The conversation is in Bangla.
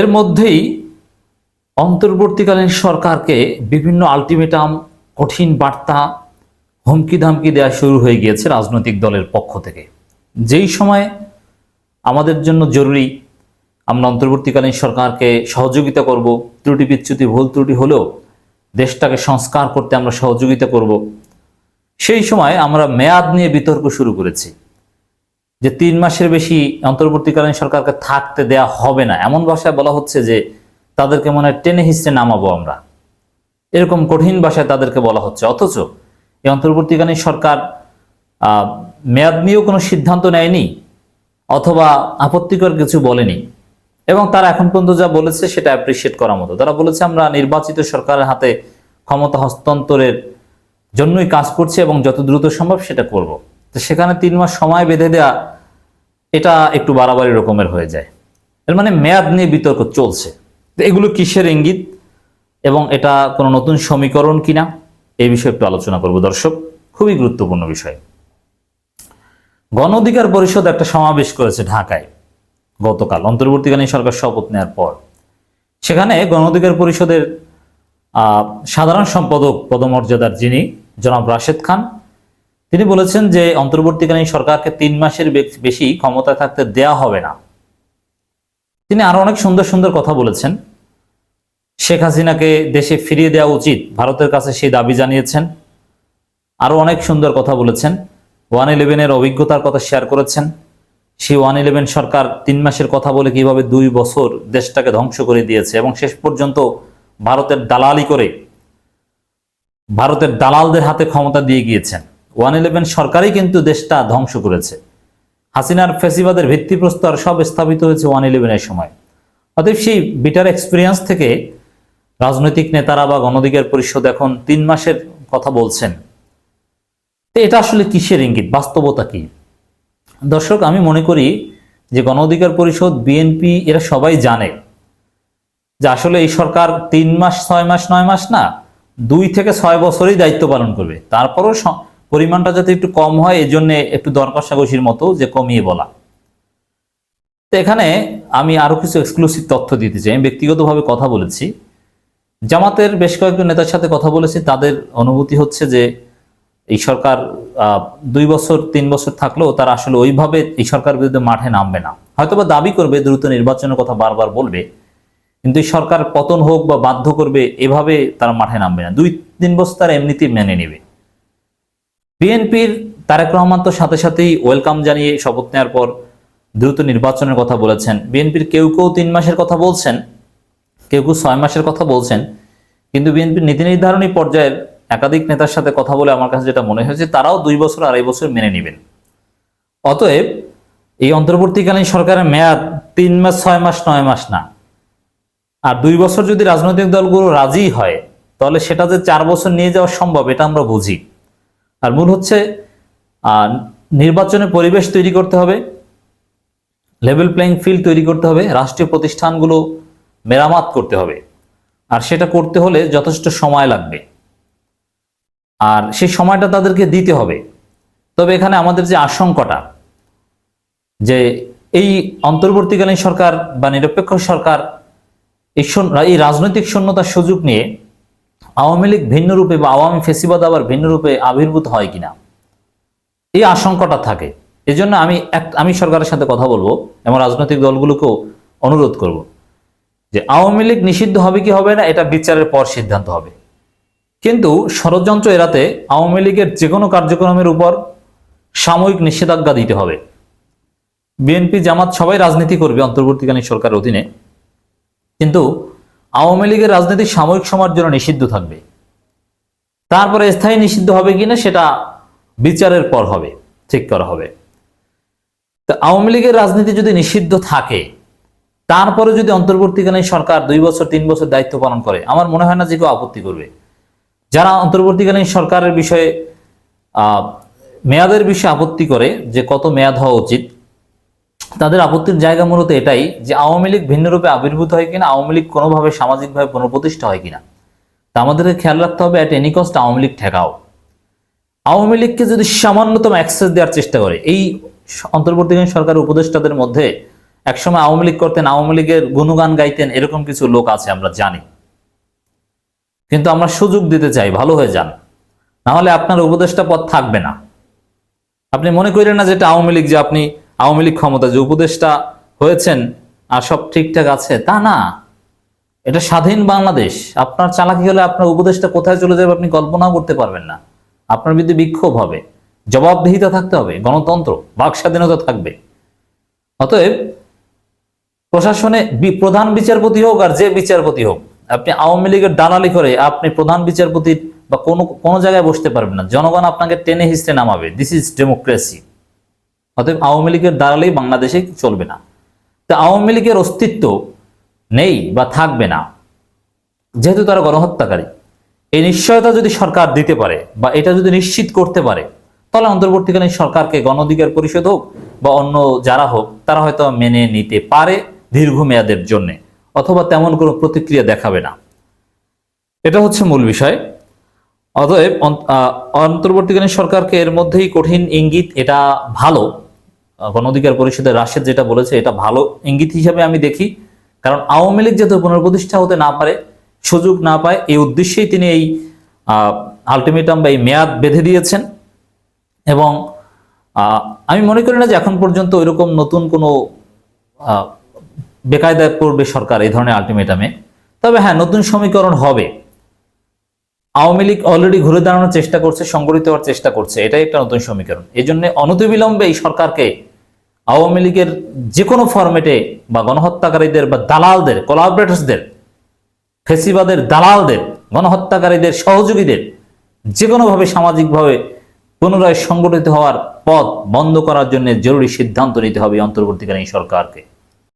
এর মধ্যেই অন্তর্বর্তীকালীন সরকারকে বিভিন্ন আলটিমেটাম কঠিন বার্তা হুমকি ধামকি দেওয়া শুরু হয়ে গিয়েছে রাজনৈতিক দলের পক্ষ থেকে। যেই সময় আমাদের জন্য জরুরি আমরা অন্তর্বর্তীকালীন সরকারকে সহযোগিতা করব, ত্রুটি বিচ্যুতি, ভুল ত্রুটি হলেও দেশটাকে সংস্কার করতে আমরা সহযোগিতা করব, সেই সময় আমরা মেয়াদ নিয়ে বিতর্ক শুরু করেছি। যে তিন মাসের বেশি অন্তর্বর্তীকালীন সরকারকে থাকতে দেয়া হবে না। এমন ভাষায় বলা হচ্ছে যে তাদেরকে মনে হয় টেনে হিসেবে নামাবো আমরা। এরকম কঠিন ভাষায় তাদেরকে বলা হচ্ছে। অথচ এই অন্তর্বর্তীকালীন সরকার মেয়াদ নিয়েও কোনো সিদ্ধান্ত নেয়নি অথবা আপত্তিকর কিছু বলেনি। এবং তারা এখন পর্যন্ত যা বলেছে সেটা অ্যাপ্রিসিয়েট করার মতো। তারা বলেছে আমরা নির্বাচিত সরকারের হাতে ক্ষমতা হস্তান্তরের জন্যই কাজ করছি এবং যত দ্রুত সম্ভব সেটা করব। তো সেখানে তিন মাস সময় বেঁধে দেয়া, এটা একটু বাড়াবাড়ি রকমের হয়ে যায়। এর মানে মেয়াদ নিয়ে বিতর্ক চলছে। এগুলো কিসের ইঙ্গিত? এবং এটা কোনো নতুন সমীকরণ কিনা? এই বিষয়ে একটু আলোচনা করব দর্শক। খুবই গুরুত্বপূর্ণ বিষয়। গণ অধিকার পরিষদ একটা সমাবেশ করেছে ঢাকায় গতকাল, অন্তর্বর্তীকালীন সরকার শপথ নেওয়ার পর। সেখানে গণ অধিকার পরিষদের সাধারণ সম্পাদক পদমর্যাদার যিনি জনাব রাশেদ খান তিনি বলেছেন যে অন্তর্বর্তীকালীন সরকারকে তিন মাসের বেশি ক্ষমতায় থাকতে দেয়া হবে না। তিনি আরও অনেক সুন্দর সুন্দর কথা বলেছেন। শেখ হাসিনাকে দেশে ফিরিয়ে দেওয়া উচিত, ভারতের কাছে সেই দাবি জানিয়েছেন। আরও অনেক সুন্দর কথা বলেছেন। ওয়ান ইলেভেনের অভিজ্ঞতার কথা শেয়ার করেছেন। সেই ওয়ান ইলেভেন সরকার তিন মাসের কথা বলে কীভাবে দুই বছর দেশটাকে ধ্বংস করে দিয়েছে এবং শেষ পর্যন্ত ভারতের দালালি করে ভারতের দালালদের হাতে ক্ষমতা দিয়ে গিয়েছেন। ওয়ান ইলেভেন সরকারই কিন্তু দেশটা ধ্বংস করেছে। হাসিনার ফেসিবাদের ভিত্তিপ্রস্তর সব স্থাপিত হয়েছে ওয়ান ইলেভেনের সময়। অতএব সেই বিটার এক্সপিরিয়েন্স থেকে রাজনৈতিক নেতারা বা গণধিকার পরিষদ এখন তিন মাসের কথা বলছেন। এটা আসলে কিসের ইঙ্গিত? বাস্তবতা কি? দর্শক, আমি মনে করি যে গণ অধিকার পরিষদ, বিএনপি, এরা সবাই জানে যে আসলে এই সরকার তিন মাস, ছয় মাস, নয় মাস না, দুই থেকে ছয় বছরই দায়িত্ব পালন করবে। তারপরও পরিমাণটা যাতে একটু কম হয় এই জন্য একটু দর কষাকষির মতো যে কমিয়ে বলা। তো এখানে আমি আরও কিছু এক্সক্লুসিভ তথ্য দিতে চাই। আমি ব্যক্তিগতভাবে কথা বলেছি। জামাতের বেশ কয়েকজন নেতার সাথে কথা বলেছি। তাদের অনুভূতি হচ্ছে যে এই সরকার দুই বছর, তিন বছর থাকলেও তারা আসলে ওইভাবে এই সরকার বিরুদ্ধে মাঠে নামবে না। হয়তোবা দাবি করবে, দ্রুত নির্বাচনের কথা বারবার বলবে, কিন্তু এই সরকার পতন হোক বা বাধ্য করবে, এভাবে তারা মাঠে নামবে না। দুই, তিন বছর তারা এমনিতেই মেনে নেবে। বিএনপির তারেক রহমান তো সাথে সাথেই ওয়েলকাম জানিয়ে শপথ নেওয়ার পর দ্রুত নির্বাচনের কথা বলেছেন। বিএনপির কেউ কেউ তিন মাসের কথা বলছেন, কেউ কেউ ছয় মাসের কথা বলছেন, কিন্তু বিএনপির নীতি নির্ধারণী পর্যায়ের একাধিক নেতার সাথে কথা বলে আমার কাছে যেটা মনে হয়েছে তারাও দুই বছর আড়াই বছর মেনে নেবেন। অতএব এই অন্তর্বর্তীকালীন সরকারের মেয়াদ তিন মাস, ছয় মাস, নয় মাস না। আর দুই বছর যদি রাজনৈতিক দলগুলো রাজি হয়, তাহলে সেটা যে চার বছর নিয়ে যাওয়া সম্ভব, এটা আমরা বুঝি। আর মূল হচ্ছে আহ, নির্বাচনে পরিবেশ তৈরি করতে হবে লেভেল প্লেইং ফিল্ড তৈরি করতে হবে রাষ্ট্রীয় প্রতিষ্ঠানগুলো মেরামত করতে হবে। আর সেটা করতে হলে যথেষ্ট সময় লাগবে। আর সেই সময়টা তাদেরকে দিতে হবে। তবে এখানে আমাদের যে আশঙ্কাটা যে এই অন্তর্বর্তীকালীন সরকার বা নিরপেক্ষ সরকার এই রাজনৈতিক শূন্যতার সুযোগ নিয়ে আওয়ামী লীগ ভিন্ন রূপে বা আওয়ামী ফেসিবাদ আবার ভিন্ন রূপে আবির্ভূত হয় কিনা? এই আশঙ্কাটা থাকে। এই জন্য আমি এক, আমি সরকারের সাথে কথা বলব এবং রাজনৈতিক দলগুলোকেও অনুরোধ করব যে আওয়ামী লীগ নিষিদ্ধ হবে কি হবে না, এটা বিচারের পর সিদ্ধান্ত হবে। কিন্তু ষড়যন্ত্র এড়াতে আওয়ামী লীগের যে কোনো কার্যক্রমের উপর সাময়িক নিষেধাজ্ঞা দিতে হবে। বিএনপি জামাত সবাই রাজনীতি করবে অন্তর্বর্তীকালীন সরকারের অধীনে। কিন্তু আওয়ামী লীগের রাজনীতি সাময়িক সময়ের জন্য নিষিদ্ধ থাকবে। তারপরে স্থায়ী নিষিদ্ধ হবে কিনা সেটা বিচারের পর হবে, ঠিক করা হবে। তো আওয়ামী লীগের রাজনীতি যদি নিষিদ্ধ থাকে, তারপরে যদি অন্তর্বর্তীকালীন সরকার দুই বছর, তিন বছর দায়িত্ব পালন করে, আমার মনে হয় না যে কেউ আপত্তি করবে। যারা অন্তর্বর্তীকালীন সরকারের বিষয়ে মেয়াদের বিষয়ে আপত্তি করে যে কত মেয়াদ হওয়া উচিত তাদের আপত্তির জায়গা মূলত এটাই যে আওয়ামী লীগ ভিন্ন রূপে আবির্ভূত হয় কিনা, আওয়ামী লীগ কোনোভাবে সামাজিকভাবে পুনঃপ্রতিষ্ঠা হয় কিনা। তা আমাদেরকে খেয়াল রাখতে হবে at any cost Awami League ঠেকাও। Awami লীগকে যদি সামান্যতম অ্যাক্সেস দেওয়ার চেষ্টা করে, এই অন্তর্বর্তীকালীন সরকারের উপদেষ্টাদের মধ্যে একসময় আওয়ামী লীগ করতেন, আওয়ামী লীগের গুণগান গাইতেন, এরকম কিছু লোক আছে আমরা জানি। কিন্তু আমরা সুযোগ দিতে চাই, ভালো হয়ে যান। না হলে আপনার উপদেষ্টা পদ থাকবে না। আপনি মনে করেন না যে এটা আওয়ামী লীগ যে আপনি আওয়ামী লীগ ক্ষমতা যে উপদেষ্টা হয়েছেন আর সব ঠিকঠাক আছে, তা না। এটা স্বাধীন বাংলাদেশ। আপনার চালাকি হলে আপনার উপদেশটা কোথায় চলে যাবে আপনি কল্পনাও করতে পারবেন না। আপনার বিরুদ্ধে বিক্ষোভ হবে, জবাবদিহিতা থাকতে হবে, গণতন্ত্র, বাক স্বাধীনতা থাকবে। অতএব প্রশাসনে প্রধান বিচারপতি হোক আর যে বিচারপতি হোক, আপনি আওয়ামী লীগের দালালি করে আপনি প্রধান বিচারপতির বা কোনো কোনো জায়গায় বসতে পারবেন না। জনগণ আপনাকে টেনে হিসতে নামাবে। দিস ইজ ডেমোক্রেসি অতএব আওয়ামী লীগের দাঁড়ালেই বাংলাদেশে চলবে না। তা আওয়ামী লীগের অস্তিত্ব নেই বা থাকবে না, যেহেতু তারা গণহত্যাকারী, এই নিশ্চয়তা যদি সরকার দিতে পারে বা এটা যদি নিশ্চিত করতে পারে, তাহলে অন্তর্বর্তীকালীন সরকারকে গণ অধিকার পরিষদ হোক বা অন্য যারা হোক, তারা হয়তো মেনে নিতে পারে দীর্ঘমেয়াদের জন্য, অথবা তেমন কোনো প্রতিক্রিয়া দেখাবে না। এটা হচ্ছে মূল বিষয়। অতএব অন্তর্বর্তীকালীন সরকারকে এর মধ্যেই কঠিন ইঙ্গিত, এটা ভালো। গণ অধিকার পরিষদের রাশেদ যেটা বলেছে, এটা ভালো ইঙ্গিত হিসাবে আমি দেখি। কারণ আওয়ামী লীগ যাতে পুনর্প্রতিষ্ঠা হতে না পারে, সুযোগ না পায়, এই উদ্দেশ্যেই তিনি এই আলটিমেটাম বা এই মেয়াদ বেঁধে দিয়েছেন। এবং আমি মনে করি না যে এখন পর্যন্ত ওইরকম নতুন কোনো বেকায়দায় পড়বে সরকার এই ধরনের আলটিমেটামে তবে হ্যাঁ নতুন সমীকরণ হবে। আওয়ামী লীগ অলরেডি ঘুরে দাঁড়ানোর চেষ্টা করছে, সংগঠিত হওয়ার চেষ্টা করছে। এটাই একটা নতুন সমীকরণ। এই জন্য অনতিবিলম্বে এই সরকারকে আওয়ামী লীগের যে কোনো ফরম্যাটে বা গণহত্যাকারীদের বা দালালদের কোলাবরেটার্সদের ফেসিবাদের দালালদের, গণহত্যাকারীদের, সহযোগীদের যে কোনোভাবে সামাজিকভাবে পুনরায় সংগঠিত হওয়ার পথ বন্ধ করার জন্য জরুরি সিদ্ধান্ত নিতে হবে অন্তর্বর্তীকালীন সরকারকে।